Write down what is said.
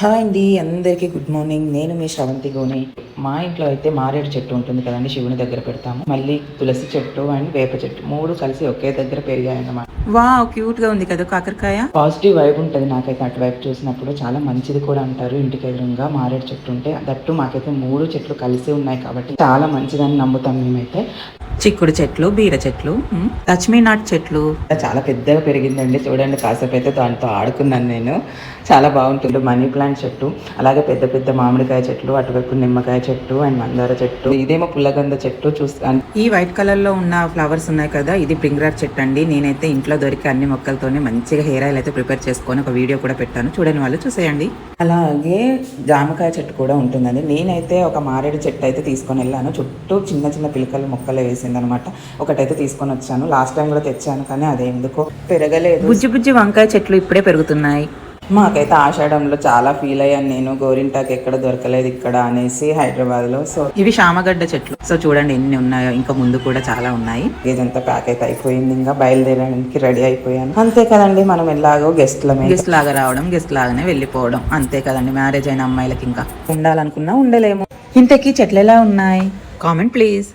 Hi అండి అందరికీ good morning. నేను మీ శ్రవంతి గోని. మా ఇంట్లో అయితే మారేడు చెట్టు ఉంటుంది కదండి శివుని దగ్గర పెడతాము. మళ్ళీ తులసి చెట్టు అండ్ వేప చెట్టు మూడు కలిసి ఒకే దగ్గర పెరిగాయి అన్నమాట వా క్యూట్గా ఉంది కదా కాకరకాయ. పాజిటివ్ వైబ్ ఉంటుంది నాకైతే అటువైపు చూసినప్పుడు. చాలా మంచిది కూడా అంటారు ఇంటికి ఎదురుగా మారేడు చెట్టు ఉంటే. దట్టు మాకైతే మూడు చెట్లు కలిసి ఉన్నాయి కాబట్టి చాలా మంచిదని నమ్ముతాం మేమైతే. చిక్కుడు చెట్లు బీర చెట్లు మ్, లక్ష్మీ నాట్ చెట్లు చాలా పెద్దగా పెరిగిందండి. చూడండి కాసేపు అయితే దాంతో ఆడుకున్నాను నేను. చాలా బాగుంటుంది. మనీ ప్లాంట్ చెట్టు అలాగే పెద్ద పెద్ద మామిడికాయ చెట్లు అటువైపు నిమ్మకాయ చెట్టు అండ్ మందార చెట్టు. ఇదేమో పుల్లగంధ చెట్టు చూస్తే ఈ వైట్ కలర్లో ఉన్న ఫ్లవర్స్ ఉన్నాయి కదా ఇది పింగ్రార్ చెట్టు అండి నేనైతే ఇంట్లో దొరికే అన్ని మొక్కలతోనే మంచిగా హెయిర్ ఆయిల్ అయితే ప్రిపేర్ చేసుకొని ఒక వీడియో కూడా పెట్టాను. చూడని వాళ్ళు చూసేయండి. అలాగే జామకాయ చెట్టు కూడా ఉంటుందండి. నేనైతే ఒక మారేడు చెట్టు అయితే తీసుకొని వెళ్ళాను. చుట్టూ చిన్న చిన్న పిలకలు మొక్కలు వేసిందనమాట. ఒకటైతే తీసుకొని వచ్చాను. లాస్ట్ టైం కూడా తెచ్చాను కానీ అది ఎందుకో పెరగలేదు. బుజ్జి బుజ్జి వంకాయ చెట్లు ఇప్పుడే పెరుగుతున్నాయి. మాకైతే ఆషాఢంలో చాలా ఫీల్ అయ్యాను నేను. గోరింటాకు ఎక్కడ దొరకలేదు ఇక్కడ అనేసి హైదరాబాద్లో సో ఇవి శామగడ్డ చెట్లు. సో చూడండి ఎన్ని ఉన్నాయో. ఇంకా ముందు కూడా చాలా ఉన్నాయి. ఇదంతా ప్యాక్ అయితే అయిపోయింది. ఇంకా బయలుదేరడానికి రెడీ అయిపోయాను. అంతే కదండి మనం ఎలాగో గెస్ట్లమే గెస్ట్ లాగా రావడం గెస్ట్ లాగానే వెళ్ళిపోవడం. అంతే కదండి మ్యారేజ్ అయిన అమ్మాయిలకి ఇంకా. ఉండాలనుకున్నా ఉండలేము. ఇంతకీ చెట్లు ఎలా ఉన్నాయి? Comment please